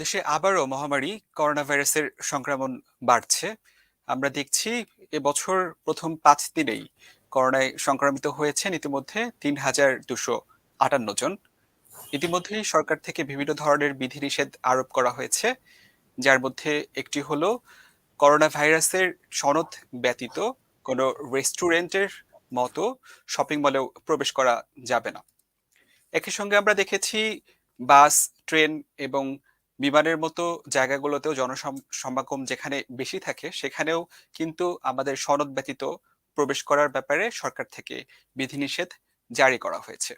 দেশে আবারও মহামারী করোনা ভাইরাসের সংক্রমণ বাড়ছে। আমরা দেখছি এবছর প্রথম পাঁচ দিনেই করোনায় সংক্রমিত হয়েছেন ইতিমধ্যে তিন হাজার দুশো আটান্ন জন। ইতিমধ্যেই সরকার থেকে বিভিন্ন ধরনের বিধিনিষেধ আরোপ করা হয়েছে। যার মধ্যে একটি হলো করোনা ভাইরাসের সনদ ব্যতীত কোনো রেস্টুরেন্টের মতো শপিং মলেও প্রবেশ করা যাবে না। একই সঙ্গে আমরা দেখেছি বাস, ট্রেন এবং বিমানের মতো জায়গাগুলোতেও জনসমাগম যেখানে বেশি থাকে, সেখানেও কিন্তু আমাদের সনদ ব্যতীত প্রবেশ করার ব্যাপারে সরকার থেকে বিধিনিষেধ জারি করা হয়েছে।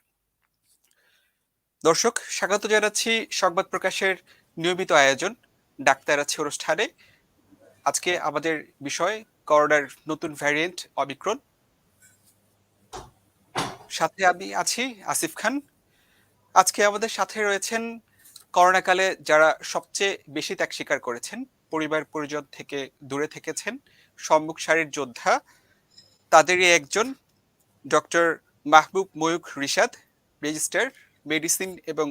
দর্শক, স্বাগত জানাচ্ছি সংবাদ প্রকাশের নিয়মিত আয়োজন, ডাক্তার আছে অনুষ্ঠানে। আজকে আমাদের বিষয় করোনার নতুন ভ্যারিয়েন্ট অমিক্রন সাথে আমি আছি আসিফ খান। আজকে আমাদের সাথে রয়েছেন করোনাকালে যারা সবচেয়ে বেশি ত্যাগ স্বীকার করেছেন, পরিবার পরিজন থেকে দূরে থেকেছেন, সম্মুখ সারির যোদ্ধা, তাদেরই একজন doctor Mahbub Mayukh Rishad, registrar medicine এবং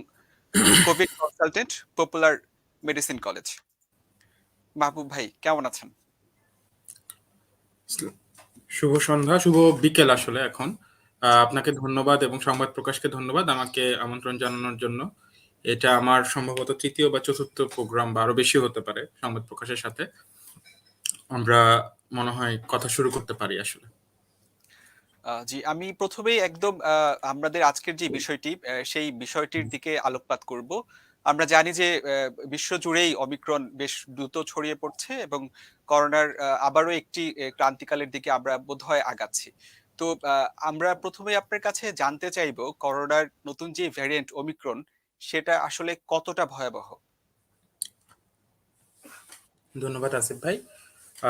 covid consultant, popular medicine college. Mahbub ভাই, কেমন আছেন? শুভ সন্ধ্যা, শুভ বিকেল আসলে এখন। আপনাকে ধন্যবাদ এবং সংবাদ প্রকাশকে ধন্যবাদ আমাকে আমন্ত্রণ জানানোর জন্য। এটা আমার সম্ভবত তৃতীয় বা চতুর্থ প্রোগ্রাম বা আরও বেশি হতে পারে সংবাদ প্রকাশের সাথে। আমরা মনে হয় কথা শুরু করতে পারি আসলে। জি আমি প্রথমেই একদম আমাদের আজকের যে বিষয়টি সেই বিষয়টির দিকে আলোকপাত করব। আমরা জানি যে বিশ্ব জুড়েই অমিক্রণ বেশ দ্রুত ছড়িয়ে পড়ছে এবং করোনার আবারও একটি ক্রান্তিকালের দিকে আমরা বোধহয় আগাচ্ছি। তো আমরা প্রথমে আপনার কাছে জানতে চাইব করোনার নতুন যে ভ্যারিয়েন্ট অমিক্রণ সেটা আসলে কতটা ভয়াবহ? ধন্যবাদ আসিফ ভাই।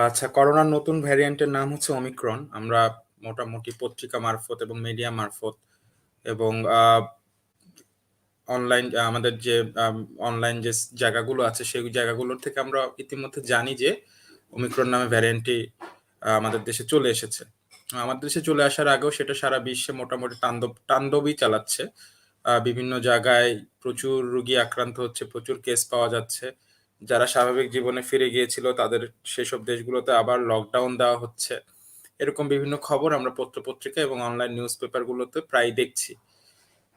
আচ্ছা করোনার নতুন ভ্যারিয়েন্টের নাম হচ্ছে অমিক্রন আমরা মোটামুটি পত্রিকা মারফত এবং মিডিয়া মারফত এবং অনলাইন আমাদের যে অনলাইন যে জায়গাগুলো আছে, সেই জায়গাগুলোর থেকে আমরা ইতিমধ্যে জানি যে অমিক্রন নামে ভ্যারিয়েন্টটি আমাদের দেশে চলে এসেছে। আমাদের দেশে চলে আসার আগেও সেটা সারা বিশ্বে মোটামুটি তাণ্ডব, তাণ্ডবই চালাচ্ছে। বিভিন্ন জায়গায় প্রচুর রুগী আক্রান্ত হচ্ছে, প্রচুর কেস পাওয়া যাচ্ছে। যারা স্বাভাবিক জীবনে ফিরে গিয়েছিল, তাদের সেসব দেশগুলোতে আবার লকডাউন দেওয়া হচ্ছে। এরকম বিভিন্ন খবর আমরা পত্রপত্রিকা এবং অনলাইন নিউজ পেপারগুলোতে প্রায় দেখছি।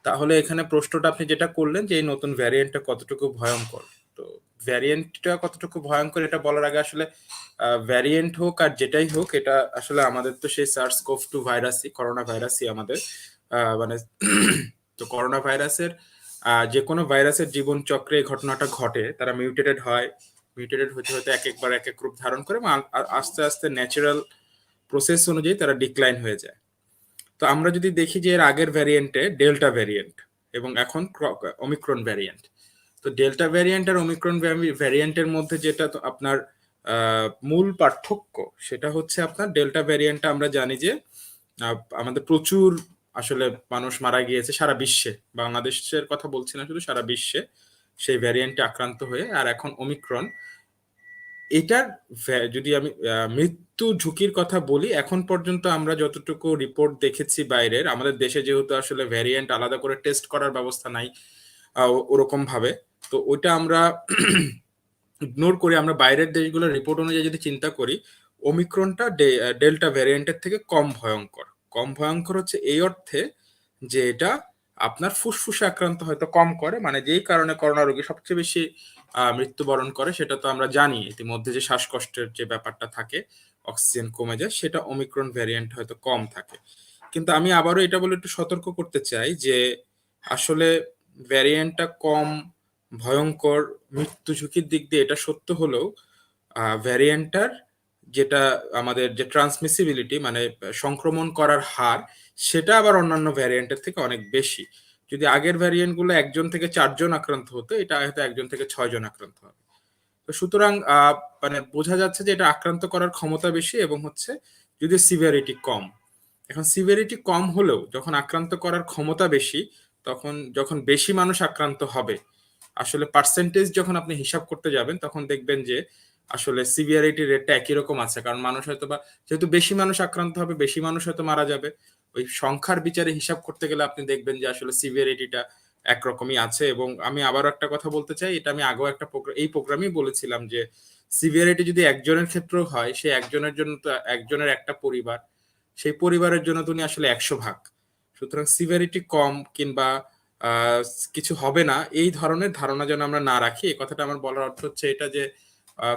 তাহলে এখানে প্রশ্নটা আপনি যেটা করলেন যে এই নতুন ভ্যারিয়েন্টটা কতটুকু ভয়ঙ্কর? তো ভ্যারিয়েন্টটা কতটুকু ভয়ঙ্কর এটা বলার আগে আসলে ভ্যারিয়েন্ট হোক আর যেটাই হোক, এটা আসলে আমাদের তো সেই সার্স কোভ টু ভাইরাসই, করোনা ভাইরাসই আমাদের। মানে তো করোনা ভাইরাসের যে কোনো ভাইরাসের জীবন চক্রে এই ঘটনাটা ঘটে, তারা মিউটেটেড হয়। মিউটেটেড হতে হতে এক একবার এক এক রূপ ধারণ করে আস্তে আস্তে ন্যাচারাল প্রসেস অনুযায়ী তারা ডিক্লাইন হয়ে যায়। তো আমরা যদি দেখি যে এর আগের ভ্যারিয়েন্টে ডেল্টা ভ্যারিয়েন্ট এবং এখন অমিক্রন ভ্যারিয়েন্ট তো ডেল্টা ভ্যারিয়েন্ট আর অমিক্রন ভ্যারিয়েন্টের মধ্যে যেটা আপনার মূল পার্থক্য, সেটা হচ্ছে আপনার ডেল্টা ভ্যারিয়েন্টটা আমরা জানি যে আমাদের প্রচুর আসলে মানুষ মারা গিয়েছে সারা বিশ্বে। বাংলাদেশের কথা বলছি না শুধু সারা বিশ্বে সেই ভ্যারিয়েন্টে আক্রান্ত হয়ে। আর এখন অমিক্রন এটার যদি আমি মৃত্যু ঝুঁকির কথা বলি, এখন পর্যন্ত আমরা যতটুকু রিপোর্ট দেখেছি বাইরের, আমাদের দেশে যেহেতু আসলে ভ্যারিয়েন্ট আলাদা করে টেস্ট করার ব্যবস্থা নাই ওরকম ভাবে তো ওইটা আমরা ইগনোর করে। আমরা বাইরের দেশগুলোর রিপোর্ট অনুযায়ী যদি চিন্তা করি ওমিক্রনটা ডেল্টা ভ্যারিয়েন্টের থেকে কম ভয়ঙ্কর। কম ভয়ঙ্কর হচ্ছে এই অর্থে যে এটা আপনার ফুসফুসে আক্রান্ত হয়তো কম করে মানে যেই কারণে করোনা রোগী সবচেয়ে বেশি মৃত্যুবরণ করে সেটা তো আমরা জানি। ইতিমধ্যে যে শ্বাসকষ্টের যে ব্যাপারটা থাকে, অক্সিজেন কমে যায়, সেটা অমিক্রন ভ্যারিয়েন্ট হয়তো কম থাকে। কিন্তু আমি আবারও এটা বলে একটু সতর্ক করতে চাই যে আসলে ভ্যারিয়েন্টটা কম, ভয়ঙ্কর, মৃত্যু ঝুঁকির দিক দিয়ে এটা সত্য হলেও ভ্যারিয়েন্টটার যেটা আমাদের যে ট্রান্সমিসিবিলিটি মানে সংক্রমণ করার হার, সেটা আবার অন্যান্য ভ্যারিয়েন্টের থেকে অনেক বেশি। যদি আগের ভ্যারিয়েন্টগুলো একজন থেকে চারজন আক্রান্ত হতো, এটা হয়তো একজন থেকে ছয়জন আক্রান্ত হবে। তো সুতরাং মানে বোঝা যাচ্ছে যে এটা আক্রান্ত করার ক্ষমতা বেশি এবং হচ্ছে যদি সিভিয়ারিটি কম। এখন সিভিয়ারিটি কম হলেও, যখন আক্রান্ত করার ক্ষমতা বেশি তখন যখন বেশি মানুষ আক্রান্ত হবে, আসলে পার্সেন্টেজ যখন আপনি হিসাব করতে যাবেন, তখন দেখবেন যে আসলে সিভিয়ারিটি রেটটা একই রকম আছে। কারণ মানুষ হয়তো বা, যেহেতু বেশি মানুষ আক্রান্ত হবে, বেশি মানুষ হয়তো মারা যাবে। ওই সংখ্যার বিচারে হিসাব করতে গেলে আপনি দেখবেন যে আসলে সিভিয়ারিটিটা একরকমই আছে। এবং আমি আবারও একটা কথা বলতে চাই, এটা আমি আগেও একটা এই প্রোগ্রামেই বলেছিলাম যে সিভিয়ারিটি যদি একজনের ক্ষেত্রেও হয়, সে একজনের জন্য তো, একজনের একটা পরিবার, সেই পরিবারের জন্য তুমি আসলে একশো ভাগ। সুতরাং সিভিয়ারিটি কম কিংবা কিছু হবে না, এই ধরনের ধারণা যেন আমরা না রাখি। এই কথাটা আমার বলার অর্থ হচ্ছে এটা যে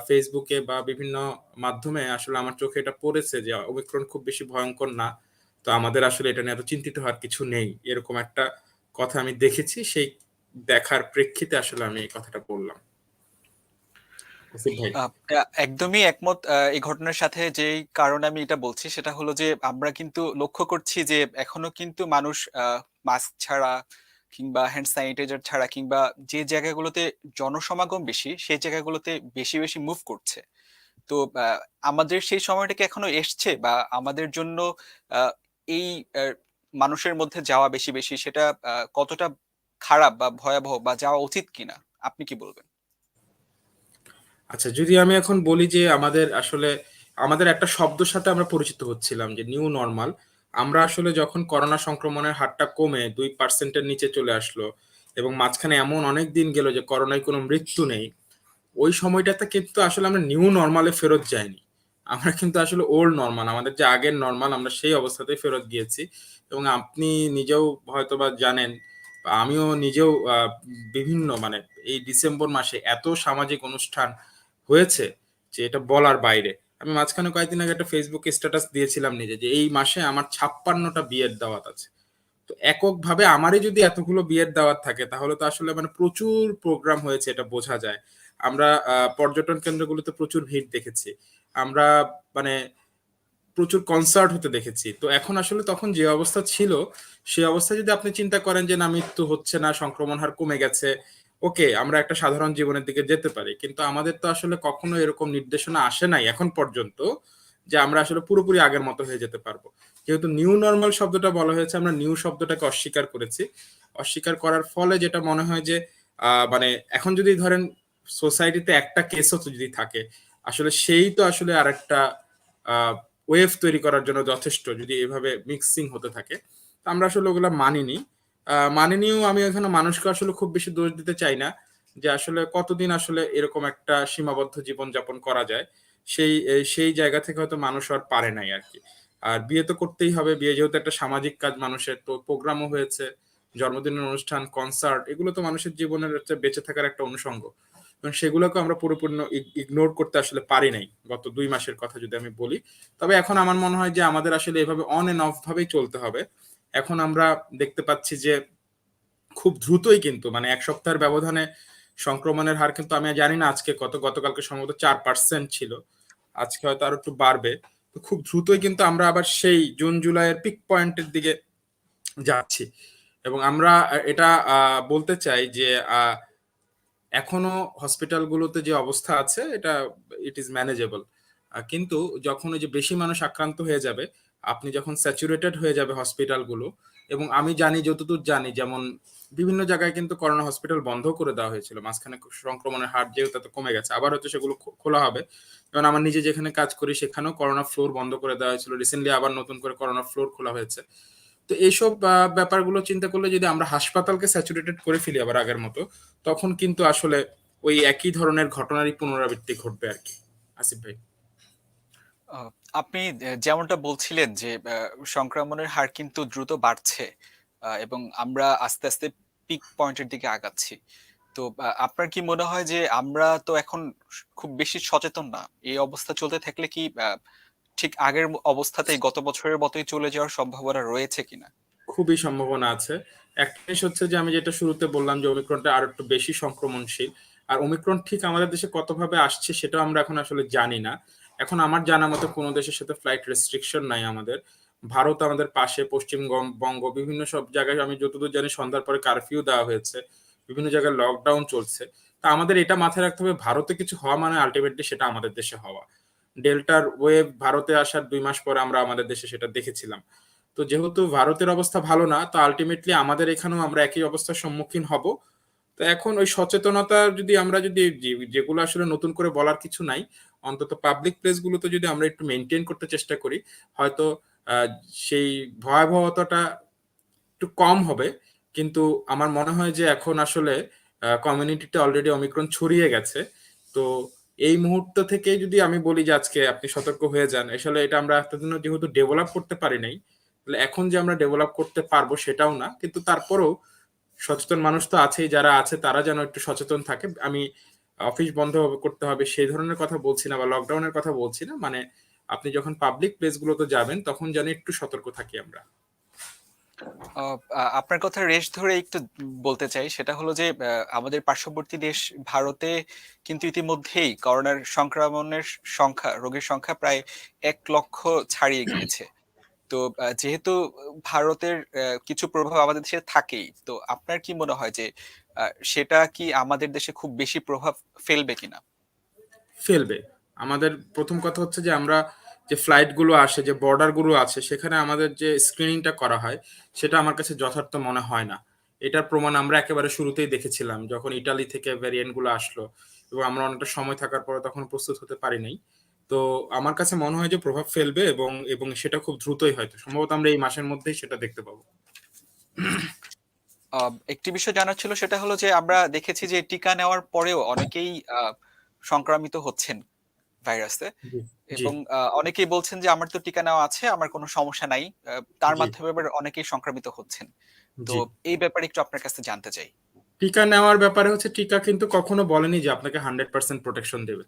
ফেসবুকে বা বিভিন্ন মাধ্যমে আসলে আমার চোখে এটা পড়েছে যে ওমিক্রন খুব বেশি ভয়ঙ্কর না। তো আমাদের আসলে এটা নিয়ে এত চিন্তিত হওয়ার কিছু নেই। এরকম একটা কথা আমি দেখেছি, সেই দেখার প্রেক্ষিতে আসলে আমি এই কথাটা বললাম আসিফ ভাই আহ, আহ, একদমই একমত। এই ঘটনার সাথে যেই কারণে আমি এটা বলছি সেটা হলো যে আমরা কিন্তু লক্ষ্য করছি যে এখনও কিন্তু মানুষ মাস্ক ছাড়া কিংবা হ্যান্ড স্যানিটাইজার ছাড়া কিংবা যে জায়গাগুলোতে জনসমাগম বেশি, সেই জায়গাগুলোতে বেশি বেশি মুভ করছে। তো আমাদের সেই সময়টা কি এখনও এসছে বা আমাদের জন্য এই মানুষের মধ্যে যাওয়া বেশি বেশি সেটা কতটা খারাপ বা ভয়াবহ বা যাওয়া উচিত কিনা? আপনি কি বলবেন? আচ্ছা যদি আমি এখন বলি যে আমাদের আসলে, আমাদের একটা শব্দের সাথে আমরা পরিচিত হচ্ছিলাম যে নিউ নর্মাল আমরা আসলে যখন করোনা সংক্রমণের হারটা কমে দুই পার্সেন্টের নিচে চলে আসলো এবং মাঝখানে এমন অনেক দিন গেল যে করোনায় কোনো মৃত্যু নেই, ওই সময়টাতে কিন্তু আসলে আমরা নিউ নর্মালে ফেরত যাইনি। আমরা কিন্তু আসলে ওল্ড নর্মাল আমাদের যে আগের নর্মাল আমরা সেই অবস্থাতেই ফেরত গিয়েছি এবং আপনি নিজেও হয়তো বা জানেন, আমিও নিজেও বিভিন্ন মানে এই ডিসেম্বর মাসে এত সামাজিক অনুষ্ঠান হয়েছে যে এটা বলার বাইরে। আমি মাঝখানে কয়েকদিন আগে একটা ফেসবুক স্ট্যাটাস দিয়েছিলাম নিজে যে এই মাসে আমার ছাপ্পান্নটা বিয়ের দাওয়াত আছে। তো এককভাবে আমারই যদি এতগুলো বিয়ের দাওয়াত থাকে, তাহলে তো আসলে মানে প্রচুর প্রোগ্রাম হয়েছে, এটা বোঝা যায়। আমরা পর্যটন কেন্দ্রগুলোতে প্রচুর ভিড় দেখেছি। আমরা মানে প্রচুর কনসার্ট হতে দেখেছি। তো এখন আসলে তখন যে অবস্থা ছিল সেই অবস্থায় যদি আপনি চিন্তা করেন যে না, মৃত্যু হচ্ছে না, সংক্রমণ হার কমে গেছে ওকে, আমরা একটা সাধারণ জীবনের দিকে যেতে পারি, কিন্তু আমাদের তো আসলে কখনো এরকম নির্দেশনা আসে নাই এখন পর্যন্ত যে আমরা আসলে পুরোপুরি আগের মতো হয়ে যেতে পারব। যেহেতু নিউ নর্মাল শব্দটা বলা হয়েছে, আমরা নিউ শব্দটাকে অস্বীকার করেছি। অস্বীকার করার ফলে যেটা মনে হয় যে মানে এখন যদি ধরেন সোসাইটিতে একটা কেসও যদি থাকে, আসলে সেই তো আসলে আরেকটা ওয়েভ তৈরি করার জন্য যথেষ্ট যদি এভাবে মিক্সিং হতে থাকে। তো আমরা আসলে ওগুলা মানিনি। আহ, মানিনিও আমি এখানে মানুষকে আসলে খুব বেশি দোষ দিতে চাই না যে আসলে কতদিন আসলে এরকম একটা সীমাবদ্ধ জীবন যাপন করা যায়। সেই সেই জায়গা থেকে হয়তো মানুষ আর পারে নাই আর কি। আর বিয়ে তো করতেই হবে বিয়ে যেহেতু একটা সামাজিক কাজ মানুষের তো প্রোগ্রামও হয়েছে জন্মদিনের অনুষ্ঠান কনসার্ট এগুলো তো মানুষের জীবনের হচ্ছে বেঁচে থাকার একটা অনুষঙ্গ। এবং সেগুলোকে আমরা পুরোপুরি ইগনোর করতে আসলে পারি নাই গত দুই মাসের কথা যদি আমি বলি। তবে এখন আমার মনে হয় যে আমাদের আসলে এভাবে অন এন্ড অফ ভাবেই চলতে হবে। এখন আমরা দেখতে পাচ্ছি যে খুব দ্রুতই কিন্তু মানে এক সপ্তাহের ব্যবধানে সংক্রমণের হার কিন্তু আমি জানি না আজকে কত, গতকালকে সম্ভবত চার পার্সেন্ট ছিল। আজকে হয়তো আরও একটু বাড়বে। তো খুব দ্রুতই কিন্তু আমরা আবার সেই জুন, জুলাইয়ের পিক পয়েন্টের দিকে যাচ্ছি। এবং আমরা এটা বলতে চাই যে এখনও হসপিটালগুলোতে যে অবস্থা আছে, এটা ইট ইজ ম্যানেজেবল কিন্তু যখন ওই যে বেশি মানুষ আক্রান্ত হয়ে যাবে আপনি যখন স্যাচুরেটেড হয়ে যাবে হসপিটালগুলো এবং আমি জানি, যতদূর জানি, যেমন বিভিন্ন জায়গায় কিন্তু করোনা হসপিটাল বন্ধ করে দেওয়া হয়েছিল। মাঝখানে সংক্রমণের হার যেহেতু এত কমে গেছে, আবার হয়তো সেগুলো খোলা হবে। যেমন আমার নিজে যেখানে কাজ করি, সেখানেও করোনা ফ্লোর বন্ধ করে দেওয়া হয়েছিল। রিসেন্টলি আবার নতুন করে করোনা ফ্লোর খোলা হয়েছে। তো এইসব ব্যাপারগুলো চিন্তা করলে যদি আমরা হাসপাতালকে স্যাচুরেটেড করে ফেলি আবার আগের মতো, তখন কিন্তু আসলে ওই একই ধরনের ঘটনারই পুনরাবৃত্তি ঘটবে আর কি। আসিফ ভাই। আপনি যেমনটা বলছিলেন যে সংক্রমণের হার কিন্তু দ্রুত বাড়ছে এবং আমরা আস্তে আস্তে পিক পয়েন্টের দিকে আগাচ্ছি। তো আপনার কি মনে হয় যে, আমরা তো এখন খুব বেশি সচেতন না? এই অবস্থা চলতে থাকলে কি ঠিক আগের অবস্থাতেই গত বছরের মতোই চলে যাওয়ার সম্ভাবনা রয়েছে কিনা খুবই সম্ভাবনা আছে। একটা জিনিস হচ্ছে যে, আমি যেটা শুরুতে বললাম যে ওমিক্রনটা আর একটু বেশি সংক্রমণশীল। আর ওমিক্রন ঠিক আমাদের দেশে কতভাবে আসছে সেটাও আমরা এখন আসলে জানি না। এখন আমার জানা মতো কোনো দেশের সাথে ফ্লাইট রেস্ট্রিকশন নাই আমাদের। ভারত আমাদের পাশে পশ্চিমবঙ্গ বিভিন্ন সব জায়গায় আমি যতদূর জানি সন্ধ্যার পরে কারফিউ দেওয়া হয়েছে। বিভিন্ন জায়গায় লকডাউন চলছে। তা আমাদের এটা মাথায় রাখতে হবে, ভারতে কিছু হওয়া মানে আলটিমেটলি সেটা আমাদের দেশে হওয়া। ডেল্টার ওয়েভ ভারতে আসার দুই মাস পরে আমরা আমাদের দেশে সেটা দেখেছিলাম। তো যেহেতু ভারতের অবস্থা ভালো না, তো আলটিমেটলি আমাদের এখানেও আমরা একই অবস্থার সম্মুখীন হব। তো এখন ওই সচেতনতা যদি আমরা যদি যেগুলো আসলে নতুন করে বলার কিছু নাই অন্তত পাবলিক প্লেসগুলোতে যদি আমরা একটু মেনটেন করতে চেষ্টা করি, হয়তো সেই ভয়াবহতাটা একটু কম হবে। কিন্তু আমার মনে হয় যে এখন আসলে কমিউনিটিতে অলরেডি অমিক্রন ছড়িয়ে গেছে। তো এই মুহূর্ত থেকে যদি আমি বলি যে আজকে আপনি সতর্ক হয়ে যান, আসলে এটা আমরা এতদিন যেহেতু ডেভেলপ করতে পারি নাই, তাহলে এখন যে আমরা ডেভেলপ করতে পারব সেটাও না। কিন্তু তারপরেও সচেতন মানুষ তো আছেই, যারা আছে তারা যেন একটু সচেতন থাকে। আমি অফিস বন্ধ করতে হবে, সেই ধরনের কথা বলছি না বা লকডাউনের কথা বলছি না। মানে আপনি যখন পাবলিক প্লেসগুলোতে যাবেন, তখন যেন একটু সতর্ক থাকি আমরা। আপনার কথা রেশ ধরে একটু বলতে চাই। সেটা হলো যে আমাদের পার্শ্ববর্তী দেশ ভারতে কিন্তু ইতিমধ্যেই করোনার সংক্রমণের সংখ্যা, রোগীর সংখ্যা প্রায় এক লক্ষ ছাড়িয়ে গিয়েছে। তো যেহেতু ভারতের কিছু প্রভাব আমাদের দেশে থাকেই, তো আপনার কি মনে হয় যে সেটা কি আমাদের দেশে খুব বেশি প্রভাব ফেলবে কিনা? ফেলবে। আমাদের প্রথম কথা হচ্ছে যে আমরা যে ফ্লাইটগুলো আসে, যে বর্ডারগুলো আছে, সেখানে আমাদের যে স্ক্রিনিংটা করা হয়, সেটা আমার কাছে যথার্থ মনে হয় না। এটার প্রমাণ আমরা একেবারে শুরুতেই দেখেছিলাম, যখন ইটালি থেকে ভ্যারিয়েন্টগুলো আসলো এবং আমরা অনেকটা সময় থাকার পরে তখন প্রস্তুত হতে পারি নাই। তো আমার কাছে মনে হয় যে প্রভাব ফেলবে এবং এবং সেটা খুব দ্রুতই হয়তো, সম্ভবত আমরা এই মাসের মধ্যেই সেটা দেখতে পাবো। একটি বিষয় জানার ছিল সেটা হলো যে আমরা দেখেছি যে টিকা নেওয়ার পরেও অনেকেই সংক্রামিত হচ্ছেন ভাইরাসে। এবং অনেকেই বলছেন যে আমার তো টিকা নেওয়া আছে আমার কোনো সমস্যা নাই তার মাধ্যমে আবার অনেকেই সংক্রামিত হচ্ছেন। তো এই ব্যাপারে একটু আপনার কাছে জানতে চাই। টিকা নেওয়ার ব্যাপারে হচ্ছে টিকা কিন্তু কখনো বলেনি যে আপনাকে হান্ড্রেড পার্সেন্ট প্রোটেকশন দেবে।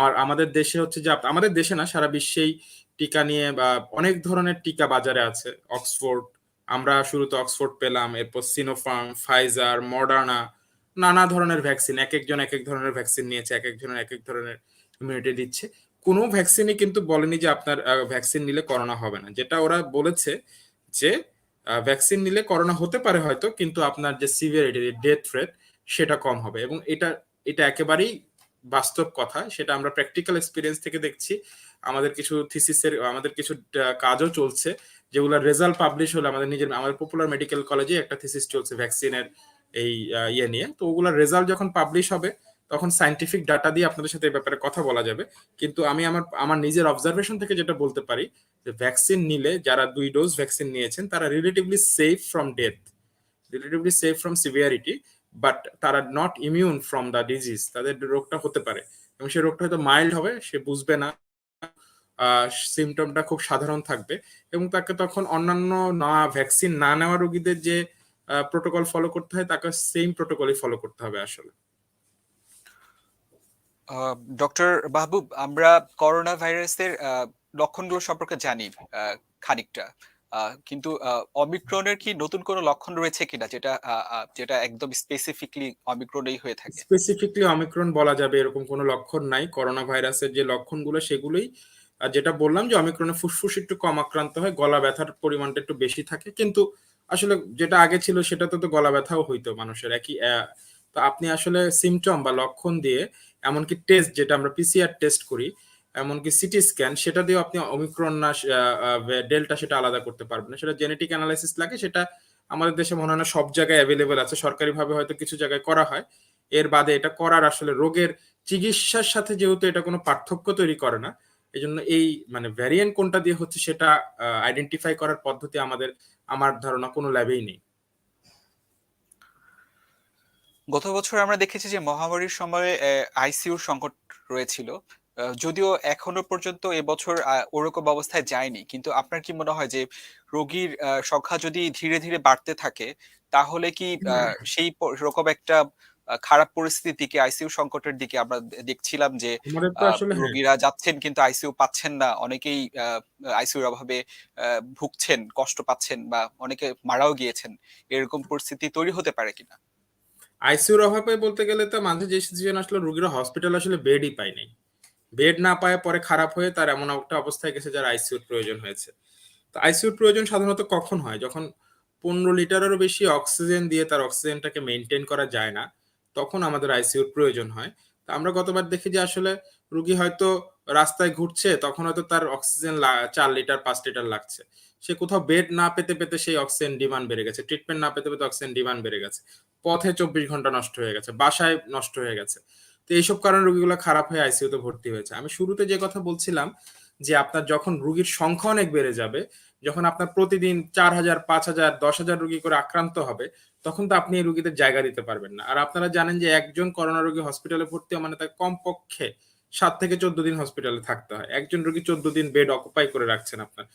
আর আমাদের দেশে হচ্ছে যে আমাদের দেশে না সারা বিশ্বেই টিকা নিয়ে বা অনেক ধরনের টিকা বাজারে আছে অক্সফোর্ড আমরা শুরুতে অক্সফোর্ড পেলাম, এরপর সিনোফার্ম ফাইজার মডার্না নানা ধরনের ভ্যাকসিন এক একজন এক এক ধরনের ভ্যাকসিন নিয়েছে, এক একজনের এক এক ধরনের ইমিউনিটি দিচ্ছে। কোনো ভ্যাকসিনই কিন্তু বলেনি যে আপনার ভ্যাকসিন নিলে করোনা হবে না। যেটা ওরা বলেছে যে ভ্যাকসিন নিলে করোনা হতে পারে হয়তো, কিন্তু আপনার যে সিভিয়ারিটি ডেথ রেট সেটা কম হবে। এবং এটা এটা একেবারেই বাস্তব কথা। সেটা আমরা প্র্যাকটিক্যাল এক্সপিরিয়েন্স থেকে দেখছি। আমাদের কিছু থিসিসের আমাদের কিছু কাজও চলছে। যেগুলোর রেজাল্ট পাবলিশ হলে আমাদের নিজের, আমাদের পপুলার মেডিকেল কলেজে একটা থিসিস চলছে ভ্যাকসিনের এই ইয়ে নিয়ে। তো ওগুলোর রেজাল্ট যখন পাবলিশ হবে, তখন সাইন্টিফিক ডাটা দিয়ে আপনাদের সাথে এই ব্যাপারে কথা বলা যাবে। কিন্তু আমি আমার আমার নিজের অবজারভেশন থেকে যেটা বলতে পারি, যে ভ্যাকসিন নিলে যারা দুই ডোজ ভ্যাকসিন নিয়েছেন, তারা relatively safe from death relatively safe from severity but তারা not immune from the disease তাদের রোগটা হতে পারে। এবং সেই রোগটা হয়তো মাইল্ড হবে, সে বুঝবে না। সিমটমটা খুব সাধারণ থাকবে এবং তাকে তখন অন্যান্য না ভ্যাকসিন না নেওয়া রোগীদের যে প্রোটোকল ফলো করতে হয় তাকে সেম প্রোটোকলই ফলো করতে হবে আসলে। ডক্টর মাহবুব আমরা করোনা ভাইরাসের লক্ষণগুলো সম্পর্কে জানি খানিকটা। কিন্তু অমিক্রনের কি নতুন কোনো লক্ষণ রয়েছে কিনা যেটা যেটা একদম স্পেসিফিকলি অমিক্রনেই হয়ে থাকে? স্পেসিফিকলি অমিক্রন বলা যাবে এরকম কোনো লক্ষণ নাই। করোনা ভাইরাসের যে লক্ষণগুলো সেগুলোই আর যেটা বললাম যে অমিক্রনে ফুসফুস একটু কম আক্রান্ত হয়, গলা ব্যথার পরিমাণটা একটু বেশি থাকে। কিন্তু আসলে যেটা আগে ছিল সেটাতে তো গলা ব্যথাও হইতো মানুষের, একই তো আপনি আসলে সিমটম বা লক্ষণ দিয়ে এমনকি টেস্ট যেটা আমরা পিসিআর টেস্ট করি, এমনকি সিটি স্ক্যান সেটা দিয়ে আপনি অমিক্রন না ডেল্টা সেটা আলাদা করতে পারবেন সেটা জেনেটিক অ্যানালাইসিস লাগে, সেটা আমাদের দেশে মনে হয় না সব জায়গায় অ্যাভেলেবেল আছে, সরকারিভাবে হয়তো কিছু জায়গায় করা হয়। এর বাদে এটা করার আসলে রোগের চিকিৎসার সাথে যেহেতু এটা কোনো পার্থক্য তৈরি করে না এই জন্য এই মানে ভ্যারিয়েন্ট কোনটা দিয়ে হচ্ছে সেটা আইডেন্টিফাই করার পদ্ধতি আমাদের আমার ধারণা কোনো ল্যাবেই নেই। গত বছর আমরা দেখেছি যে মহামারীর সময়ে আইসিইউর সংকট রয়েছিল। যদিও এখনও পর্যন্ত এবছর ওরকম অবস্থায় যায়নি। কিন্তু আপনার কি মনে হয় যে রোগীর সংখ্যা যদি ধীরে ধীরে বাড়তে থাকে তাহলে কি আহ, সেই রকম একটা খারাপ পরিস্থিতির দিকে আইসিইউ সংকটের দিকে আমরা দেখছিলাম যে রোগীরা যাচ্ছেন কিন্তু আইসিইউ পাচ্ছেন না। অনেকেই আইসিইউর অভাবে ভুগছেন কষ্ট পাচ্ছেন বা অনেকে মারাও গিয়েছেন। এরকম পরিস্থিতি তৈরি হতে পারে কিনা? আইসিইউর অভাবে বলতে গেলে তো মাঝে যে সিচুয়েশন আসলে রোগীরা হসপিটাল আসলে বেডই পায় নাই। বেড না পায় পরে খারাপ হয়ে তার এমন একটা অবস্থায় গেছে যার আইসিইউর প্রয়োজন হয়েছে। তো আইসিইউর প্রয়োজন সাধারণত কখন হয়? যখন পনেরো লিটারেরও বেশি অক্সিজেন দিয়ে তার অক্সিজেনটাকে মেনটেন করা যায় না তখন আমাদের আইসিইউর প্রয়োজন হয়। তো আমরা গতবার দেখি যে আসলে রুগী হয়তো রাস্তায় ঘুরছে, তখন হয়তো তার অক্সিজেন চার লিটার, পাঁচ লিটার লাগছে। সে কোথাও বেড না পেতে পেতে সেই অক্সিজেন ডিমান্ড বেড়ে গেছে। ট্রিটমেন্ট না পেতে পেতে অক্সিজেন ডিমান্ড বেড়ে গেছে। পথে চব্বিশ ঘণ্টা নষ্ট হয়ে গেছে, বাসায় নষ্ট হয়ে গেছে। তো এইসব কারণে রুগীগুলো খারাপ হয়ে আইসিইউতে ভর্তি হয়েছে। আমি শুরুতে যে কথা বলছিলাম যে আপনার যখন রুগীর সংখ্যা অনেক বেড়ে যাবে, যখন আপনার প্রতিদিন চার হাজার, পাঁচ হাজার, দশ হাজার রুগী করে আক্রান্ত হবে তখন তো আপনি এই রুগীদের জায়গা দিতে পারবেন না। আর আপনারা জানেন যে একজন করোনা রোগী হসপিটালে ভর্তি মানে তার কমপক্ষে সাত থেকে চোদ্দ দিন হসপিটালে থাকতে হয়। একজন রোগী চোদ্দ দিন বেড অকুপাই করে রাখছেন আপনার।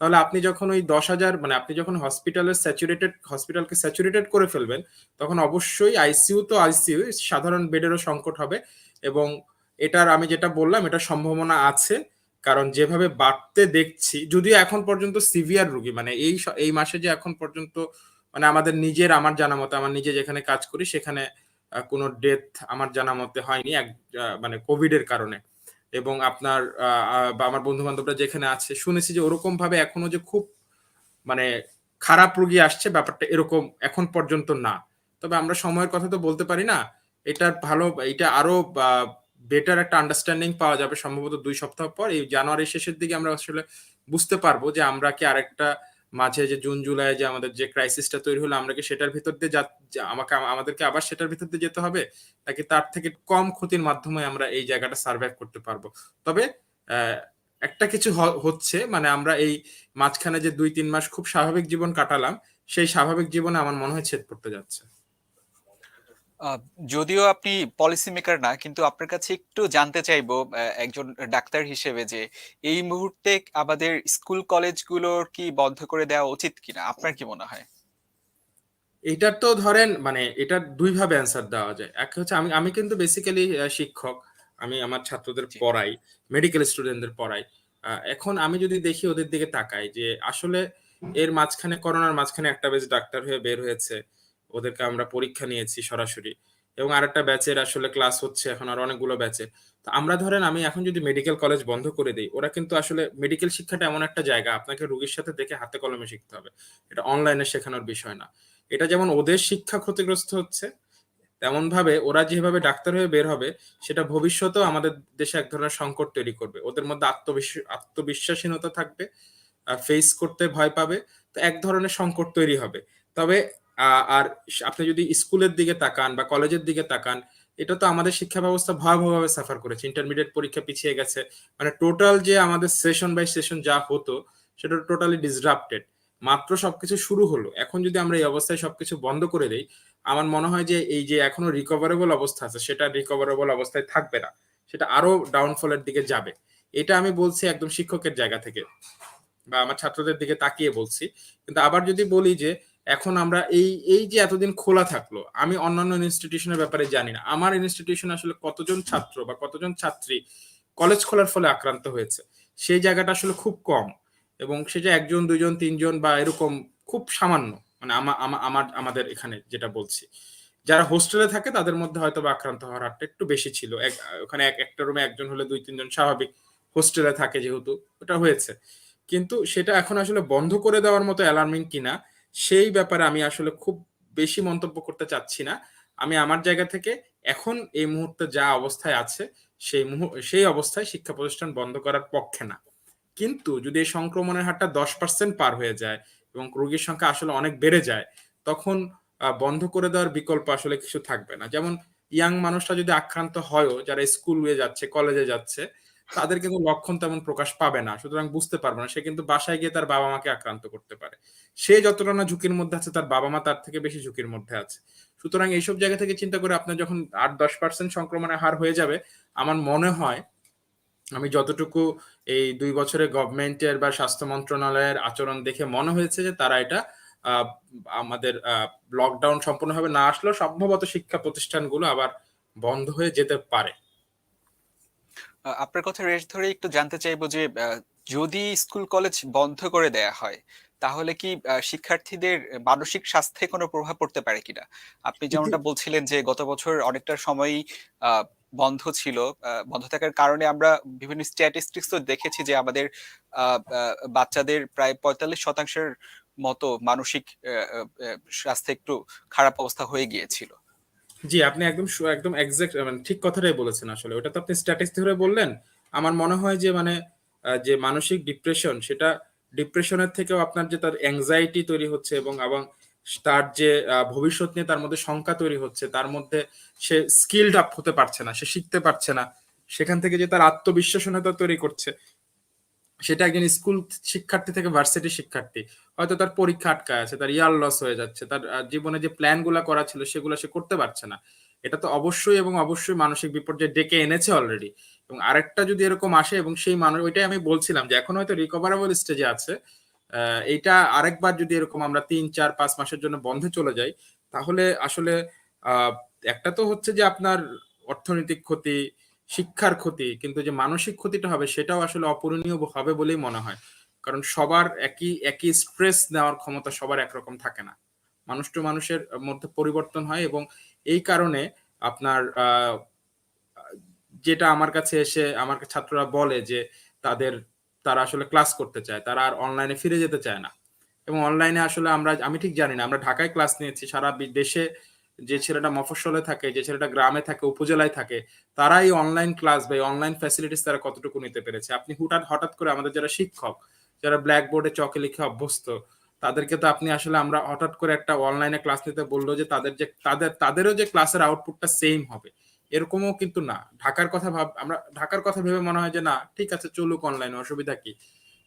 তাহলে আপনি যখন ওই দশ হাজার মানে আপনি যখন হসপিটালের স্যাচুরেটেড হসপিটালকে স্যাচুরেটেড করে ফেলবেন, তখন অবশ্যই আইসিইউ তো আইসিইউ সাধারণ বেডেরও সংকট হবে এবং এটার আমি যেটা বললাম এটা সম্ভাবনা আছে। কারণ যেভাবে বাড়তে দেখছি, যদিও এখন পর্যন্ত সিভিয়ার রুগী মানে এই এই মাসে যে এখন পর্যন্ত মানে আমাদের নিজের আমার জানা মতে, আমার নিজে যেখানে কাজ করি সেখানে কোনো ডেথ আমার জানা মতে হয়নি এক মানে কোভিড এর কারণে। এবং আপনার বা আমার বন্ধু বান্ধবরা যেখানে আছে, শুনেছি যে ওরকম ভাবে এখনও যে খুব মানে খারাপ রোগী আসছে, ব্যাপারটা এরকম এখন পর্যন্ত না। তবে আমরা সময়ের কথা তো বলতে পারি না এটার ভালো, এটা আরও বেটার একটা আন্ডারস্ট্যান্ডিং পাওয়া যাবে সম্ভবত দুই সপ্তাহ পর। এই জানুয়ারি শেষের দিকে আমরা আসলে বুঝতে পারব যে আমরা কি আরেকটা মাঝে যে জুন, জুলাই যে আমাদের যে ক্রাইসিসটা তৈরি হলো, আমরা কি সেটার ভিতর দিয়ে আমাকে আমাদেরকে আবার সেটার ভিতর দিয়ে যেতে হবে? নাকি তার থেকে কম ক্ষতির মাধ্যমে আমরা এই জায়গাটা সার্ভাইভ করতে পারব? তবে একটা কিছু হচ্ছে মানে আমরা এই মাঝখানে যে দুই, তিন মাস খুব স্বাভাবিক জীবন কাটালাম, সেই স্বাভাবিক জীবনে আমার মনে হয় ছেদ পড়তে যাচ্ছে। যদিও আপনি পলিসি মেকার না কিন্তু আপনার কাছে একটু জানতে চাইব একজন ডাক্তার হিসেবে যে এই মুহূর্তে আমাদের স্কুল কলেজগুলোর কি বন্ধ করে দেওয়া উচিত কিনা? আপনার কি মনে হয়? এটার তো ধরেন মানে এটার দুই ভাবে অ্যান্সার দেওয়া যায়। এক হচ্ছে আমি আমি কিন্তু বেসিক্যালি শিক্ষক আমি আমার ছাত্রদের পড়াই মেডিকেল স্টুডেন্টদের পড়াই। এখন আমি যদি দেখি ওদের দিকে তাকাই যে আসলে এর মাঝখানে করোনার মাঝখানে একটা বেশ ডাক্তার হয়ে বের হয়েছে। ওদেরকে আমরা পরীক্ষা নিয়েছি সরাসরি। এবং আরেকটা ব্যাচের আসলে ক্লাস হচ্ছে এখন আর অনেকগুলো ব্যাচের তো আমরা ধরেন আমি এখন যদি মেডিকেল কলেজ বন্ধ করে দিই, ওরা কিন্তু আসলে মেডিকেল শিক্ষাটা এমন একটা জায়গা, আপনাকে রুগীর সাথে দেখে হাতে কলমে শিখতে হবে। এটা অনলাইনে শেখানোর বিষয় না। এটা যেমন ওদের শিক্ষা ক্ষতিগ্রস্ত হচ্ছে তেমন ভাবে ওরা যেভাবে ডাক্তার হয়ে বের হবে, সেটা ভবিষ্যতেও আমাদের দেশে এক ধরনের সংকট তৈরি করবে। ওদের মধ্যে আত্মবিশ্বাস আত্মবিশ্বাসীনতা থাকবে ফেস করতে ভয় পাবে, তো এক ধরনের সংকট তৈরি হবে। তবে আর আপনি যদি স্কুলের দিকে তাকান বা কলেজের দিকে তাকান, এটা তো আমাদের শিক্ষা ব্যবস্থা ভয়াবহভাবে সাফার করেছে। ইন্টারমিডিয়েট পরীক্ষা পিছিয়ে গেছে। মানে টোটাল যে আমাদের সেশন বাই সেশন যা হতো, সেটা টোটালি ডিসরাপ্টেড মাত্র সবকিছু শুরু হলো। এখন যদি আমরা এই অবস্থায় সবকিছু বন্ধ করে দেই, আমার মনে হয় যে এই যে এখনও রিকভারেবল অবস্থা আছে, সেটা রিকভারেবল অবস্থায় থাকবে না। সেটা আরও ডাউনফলের দিকে যাবে। এটা আমি বলছি একদম শিক্ষকের জায়গা থেকে, বা আমার ছাত্রদের দিকে তাকিয়ে বলছি। কিন্তু আবার যদি বলি যে এখন আমরা এই এই যে এতদিন খোলা থাকল, আমি অন্যান্য ইনস্টিটিউশনের ব্যাপারে জানি না। আমার ইনস্টিটিউশন আসলে কতজন ছাত্র বা কতজন ছাত্রী কলেজ খোলার ফলে আক্রান্ত হয়েছে? সেই জায়গাটা আসলে খুব কম এবং সেটা একজন, দুইজন, তিনজন বা এরকম খুব সামান্য মানে আমা- আমা- আমার, আমাদের এখানে যেটা বলছি। যারা হোস্টেলে থাকে তাদের মধ্যে হয়তো আক্রান্ত হওয়ার হারটা একটু বেশি ছিল। ওখানে এক, একটা রুমে একজন হলে দুই, তিনজন স্বাভাবিক হোস্টেলে থাকে যেহেতু, ওটা হয়েছে। কিন্তু সেটা এখন আসলে বন্ধ করে দেওয়ার মতো অ্যালার্মিং কিনা সেই ব্যাপারে আমি আসলে খুব বেশি মন্তব্য করতে চাচ্ছি না। আমি আমার জায়গা থেকে এখন এই মুহূর্তে যা অবস্থায় আছে, সেই সেই অবস্থায় শিক্ষা প্রতিষ্ঠান বন্ধ করার পক্ষে না। কিন্তু যদি এই সংক্রমণের হারটা দশ পার্সেন্ট পার হয়ে যায় এবং রোগীর সংখ্যা আসলে অনেক বেড়ে যায়, তখন বন্ধ করে দেওয়ার বিকল্প আসলে কিছু থাকবে না। যেমন ইয়াং মানুষরা যদি আক্রান্ত হয়ও, যারা স্কুলে যাচ্ছে, কলেজে যাচ্ছে তাদের কিন্তু লক্ষণ তেমন প্রকাশ পাবে না, সুতরাং বুঝতে পারবে না। সে কিন্তু বাসায় গিয়ে তার বাবা মাকে আক্রান্ত করতে পারে। সে যতটা না ঝুঁকির মধ্যে আছে, তার বাবা মা তার থেকে বেশি ঝুঁকির মধ্যে আছে। সুতরাং এইসব জায়গা থেকে চিন্তা করে আপনার যখন আট দশ পার্সেন্ট সংক্রমণের হার হয়ে যাবে, আমার মনে হয় আমি যতটুকু এই দুই বছরে গভর্নমেন্টের বা স্বাস্থ্য মন্ত্রণালয়ের আচরণ দেখে মনে হয়েছে যে তারা এটা আমাদের লকডাউন সম্পূর্ণভাবে না আসলেও সম্ভবত শিক্ষা প্রতিষ্ঠানগুলো আবার বন্ধ হয়ে যেতে পারে। আপনার কথা রেশ ধরে একটু জানতে চাইব যে যদি স্কুল কলেজ বন্ধ করে দেয়া হয় তাহলে কি শিক্ষার্থীদের মানসিক স্বাস্থ্যে কোনো প্রভাব পড়তে পারে কিনা? আপনি যেমনটা বলছিলেন যে গত বছর অনেকটা সময়ই আহ, বন্ধ ছিল আহ, বন্ধ থাকার কারণে আমরা বিভিন্ন স্ট্যাটিস্টিক্স তো দেখেছি যে আমাদের বাচ্চাদের প্রায় পঁয়তাল্লিশ শতাংশের মতো মানসিক স্বাস্থ্যে একটু খারাপ অবস্থা হয়ে গিয়েছিল। জি, আপনি একদম একদম এক্সাক্ট মানে ঠিক কথাটাই বলেছেন আসলে। ওটা তো আপনি স্ট্যাটিস্টিক ধরে বললেন। আমার মনে হয় যে মানে যে মানসিক ডিপ্রেশন সেটা ডিপ্রেশনের থেকেও আপনার যে তার অ্যাংজাইটি তৈরি হচ্ছে এবং এবং তার যে ভবিষ্যৎ নিয়ে তার মধ্যে শঙ্কা তৈরি হচ্ছে, তার মধ্যে সে স্কিলড আপ হতে পারছে না, সে শিখতে পারছে না। সেখান থেকে যে তার আত্মবিশ্বাসনতা তৈরি করছে সেটা একজন স্কুল শিক্ষার্থী থেকে ভার্সিটি শিক্ষার্থী। হয়তো তার পরীক্ষা আটকায় আছে, তার ইয়ার লস হয়ে যাচ্ছে, তার জীবনে যে প্ল্যানগুলা করা ছিল সেগুলো সে করতে পারছে না। এটা তো অবশ্যই এবং অবশ্যই মানসিক বিপর্যয় ডেকে এনেছে অলরেডি এবং আরেকটা যদি এরকম আসে এবং সেই মানুষ ওইটাই আমি বলছিলাম যে এখন হয়তো রিকভারেবল স্টেজে আছে। এইটা আরেকবার যদি এরকম আমরা তিন, চার, পাঁচ মাসের জন্য বন্ধে চলে যাই, তাহলে আসলে একটা তো হচ্ছে যে আপনার অর্থনৈতিক ক্ষতি শিক্ষার ক্ষতি, কিন্তু যে মানসিক ক্ষতিটা হবে সেটাও আসলে অপূরণীয় হবে বলেই মনে হয়। কারণ সবার একই একই স্ট্রেস নেওয়ার ক্ষমতা সবার একরকম থাকে না। মানুষ টু মানুষের মধ্যে পরিবর্তন হয় এবং এই কারণে আপনার যেটা আমার কাছে এসে আমার ছাত্ররা বলে যে তাদের, তারা আসলে ক্লাস করতে চায়, তারা আর অনলাইনে ফিরে যেতে চায় না। এবং অনলাইনে আসলে আমরা, আমি ঠিক জানি না, আমরা ঢাকায় ক্লাস নিয়েছি, সারা দেশে যে ছেলেটা মফস্বলে থাকে, যে ছেলেটা গ্রামে থাকে, উপজেলায় থাকে তারা এই অনলাইন ক্লাস বা অনলাইন ফ্যাসিলিটিস তারা কতটুকু নিতে পেরেছে? আপনি হুটাৎ হঠাৎ করে আমাদের যারা শিক্ষক, যারা ব্ল্যাকবোর্ডে চকে লিখে অভ্যস্ত, তাদেরকে তো আপনি আসলে আমরা হঠাৎ করে একটা অনলাইনে ক্লাস নিতে বলল যে তাদের যে, তাদের, তাদেরও যে ক্লাসের আউটপুটটা সেম হবে। এরকমও কিন্তু না। ঢাকার কথা ভাব, আমরা ঢাকার কথা ভেবে মনে হয় যে না, ঠিক আছে, চলুক অনলাইনে অসুবিধা কি?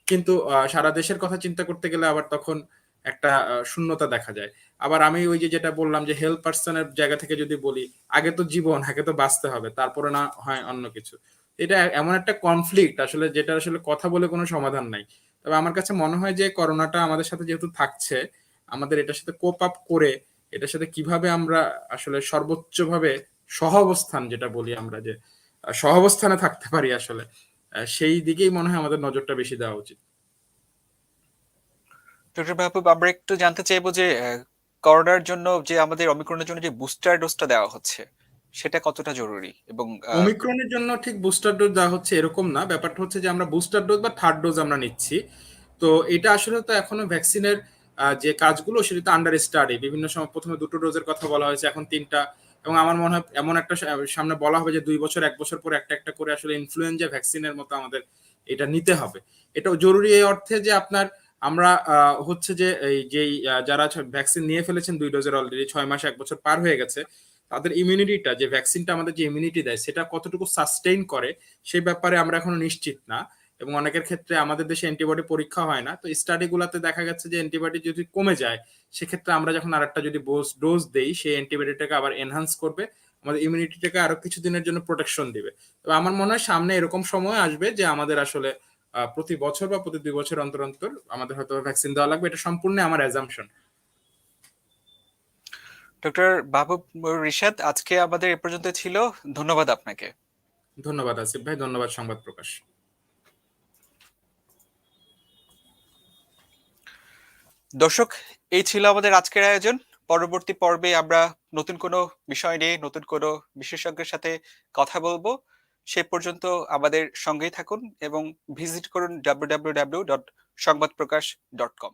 কিন্তু সারা দেশের কথা চিন্তা করতে গেলে আবার তখন একটা শূন্যতা দেখা যায়। আবার আমি ওই যে যেটা বললাম যে হেল্প পার্সনের জায়গা থেকে যদি বলি, আগে তো জীবন, আগে তো বাঁচতে হবে, তারপরে না হয় অন্য কিছু। এটা এমন একটা কনফ্লিক্ট আসলে যেটা আসলে কথা বলে কোনো সমাধান নাই। তবে আমার কাছে মনে হয় যে করোনাটা আমাদের সাথে যেহেতু থাকছে, আমাদের এটার সাথে কোপ আপ করে, এটার সাথে কীভাবে আমরা আসলে সর্বোচ্চভাবে সহাবস্থান, যেটা বলি আমরা যে সহাবস্থানে থাকতে পারি আসলে সেই দিকেই মনে হয় আমাদের নজরটা বেশি দেওয়া উচিত। ডক্টর মাহবুব, আমরা একটু জানতে চাইব যে করোনার জন্য যে আমাদের অমিক্রনের জন্য যে বুস্টার ডোজটা দেওয়া হচ্ছে, সেটা কতটা জরুরি এবং ওমিক্রনের জন্য ঠিক বুস্টার ডোজ দেওয়া হচ্ছে এরকম না। ব্যাপারটা হচ্ছে যে আমরা বুস্টার ডোজ বা থার্ড ডোজ আমরা নিচ্ছি। তো এটা আসলে তো এখনও ভ্যাকসিনের যে কাজগুলো সেটা তো আন্ডার স্টাডি বিভিন্ন সময় প্রথমে দুটো ডোজের কথা বলা হয়েছে, এখন তিনটা। এবং আমার মনে হয় এমন একটা সামনে বলা হবে যে দুই বছর, এক বছর পরে একটা একটা করে আসলে ইনফ্লুয়েঞ্জা ভ্যাকসিনের মতো আমাদের এটা নিতে হবে। এটা জরুরি এই অর্থে যে আপনার আমরা হচ্ছে যে এই যেই যারা ভ্যাকসিন নিয়ে ফেলেছেন দুই ডোজের অলরেডি ছয় মাস এক বছর পার হয়ে গেছে, তাদের ইমিউনিটিটা যে ভ্যাকসিনটা আমাদের যে ইমিউনিটি দেয়, সেটা কতটুকু সাস্টেইন করে সেই ব্যাপারে আমরা এখনও নিশ্চিত না। এবং অনেকের ক্ষেত্রে আমাদের দেশে অ্যান্টিবডি পরীক্ষা হয় না। তো স্টাডি গুলাতে দেখা গেছে যে অ্যান্টিবডি যদি কমে যায়, সেক্ষেত্রে আমরা যখন আরেকটা যদি ডোজ দেই সেই অ্যান্টিবডিটাকে আবার এনহান্স করবে, আমাদের ইমিউনিটিটাকে আরও কিছুদিনের জন্য প্রোটেকশন দিবে। তো আমার মনে হয় সামনে এরকম সময় আসবে যে আমাদের আসলে প্রতি বছর বা প্রতি দুই বছর অন্তর অন্তর আমাদের হয়তো ভ্যাকসিন দেওয়া লাগবে। এটা সম্পূর্ণ আমার অ্যাজাম্পশন ডক্টর বাবু রিশাদ আজকে আমাদের এ পর্যন্ত ছিল। ধন্যবাদ আপনাকে। ধন্যবাদ আসিফ ভাই। ধন্যবাদ সংবাদ প্রকাশ। দর্শক এই ছিল আমাদের আজকের আয়োজন। পরবর্তী পর্বে আমরা নতুন কোনো বিষয় নিয়ে নতুন কোনো বিশেষজ্ঞের সাথে কথা বলব। সে পর্যন্ত আমাদের সঙ্গেই থাকুন এবং ভিজিট করুন ডাব্লিউ ডট সংবাদ প্রকাশ ডট কম